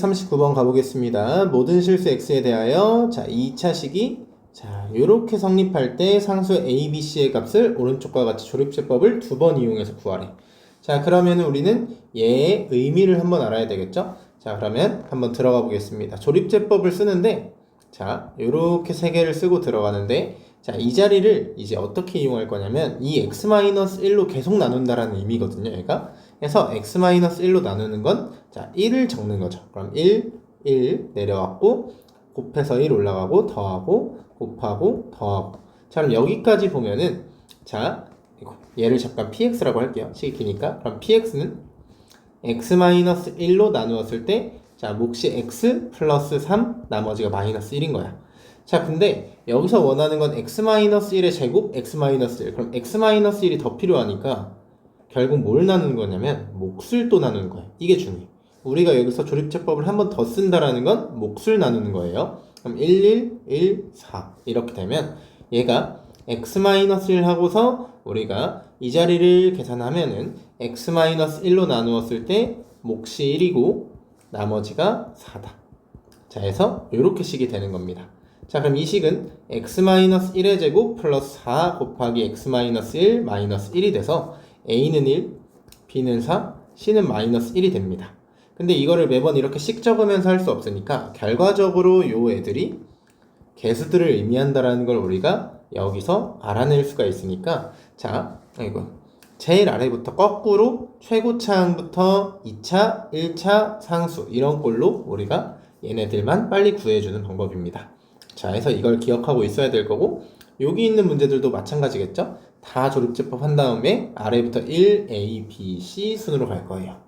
239번 가보겠습니다. 모든 실수 x에 대하여 자 2차 식이 자 이렇게 성립할 때 상수 a, b, c의 값을 오른쪽과 같이 조립제법을 두 번 이용해서 구하래. 자 그러면 우리는 얘의 의미를 한번 알아야 되겠죠? 자 그러면 한번 들어가 보겠습니다. 조립제법을 쓰는데 자 이렇게 세 개를 쓰고 들어가는데 자 이 자리를 이제 어떻게 이용할 거냐면 이 x-1로 계속 나눈다라는 의미거든요. 얘가 그래서 x-1로 나누는 건 자 1을 적는 거죠. 그럼 1, 1 내려왔고 곱해서 1 올라가고 더하고 곱하고 더하고 자 그럼 여기까지 보면은 자 얘를 잠깐 px라고 할게요. 식이 기니까 그럼 px는 x-1로 나누었을 때 자 몫이 x 플러스 3 나머지가 마이너스 1인 거야. 자 근데 여기서 원하는 건 x-1의 제곱 x-1 그럼 x-1이 더 필요하니까 결국 뭘 나누는 거냐면 몫을 또 나누는 거야. 이게 중요해. 우리가 여기서 조립제법을 한 번 더 쓴다라는 건 몫을 나누는 거예요. 그럼 1, 1, 1, 4 이렇게 되면 얘가 x-1 하고서 우리가 이 자리를 계산하면은 x-1로 나누었을 때 몫이 1이고 나머지가 4다. 자, 해서 이렇게 식이 되는 겁니다. 자, 그럼 이 식은 x-1의 제곱 플러스 4 곱하기 x-1 마이너스 1이 돼서 a는 1, b는 4, c는 마이너스 1이 됩니다. 근데 이거를 매번 이렇게 식 적으면서 할 수 없으니까 결과적으로 요 애들이 개수들을 의미한다라는 걸 우리가 여기서 알아낼 수가 있으니까 자, 이거 제일 아래부터 거꾸로 최고차항부터 2차, 1차, 상수 이런 꼴로 우리가 얘네들만 빨리 구해주는 방법입니다. 자, 해서 이걸 기억하고 있어야 될 거고 여기 있는 문제들도 마찬가지겠죠? 다 조립제법 한 다음에 아래부터 1, A, B, C 순으로 갈 거예요.